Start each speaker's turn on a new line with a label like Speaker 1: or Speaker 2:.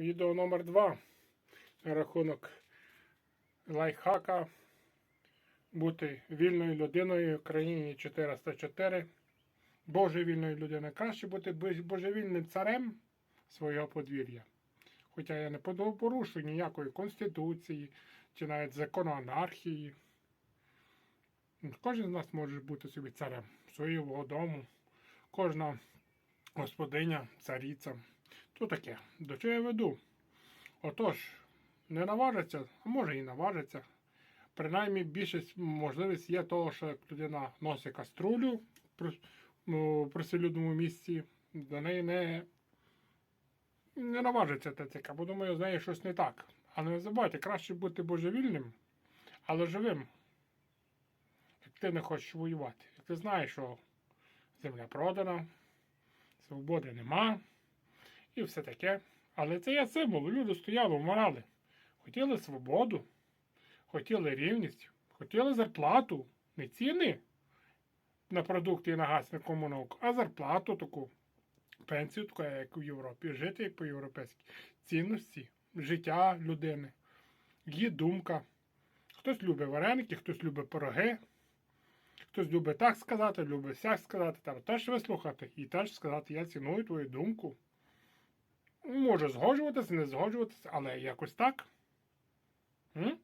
Speaker 1: Відео номер 2 на рахунок лайфхака бути вільною людиною в країні 404. Божевільною людиною. Краще бути божевільним царем свого подвір'я. Хоча я не порушую ніякої конституції чи навіть закону анархії. Кожен з нас може бути собі царем свого дому. Кожна господиня, цариця. То таке. До чого я веду? Отож, не наважиться, а може і наважиться. Принаймні більшість можливість є того, що як людина носить каструлю ну, в приселюдному місці, до неї не, не наважиться ТЦК, бо думаю, з нею щось не так. Але не забувайте, краще бути божевільним, але живим. Як ти не хочеш воювати. Як ти знаєш, що земля продана, свободи нема і все таке. Але це є символ. Люди стояли, вмирали. Хотіли свободу, хотіли рівність, хотіли зарплату, не ціни на продукти і на газ, на комуналку, а зарплату таку, пенсію, таку, як у Європі, жити як по-європейськи. Цінності, життя людини, її думка. Хтось любить вареники, хтось любить пироги, хтось любить так сказати, любить сяк сказати, треба теж вислухати і теж сказати, я ціную твою думку. Може згоджуватися, не згоджуватися, але якось так. М?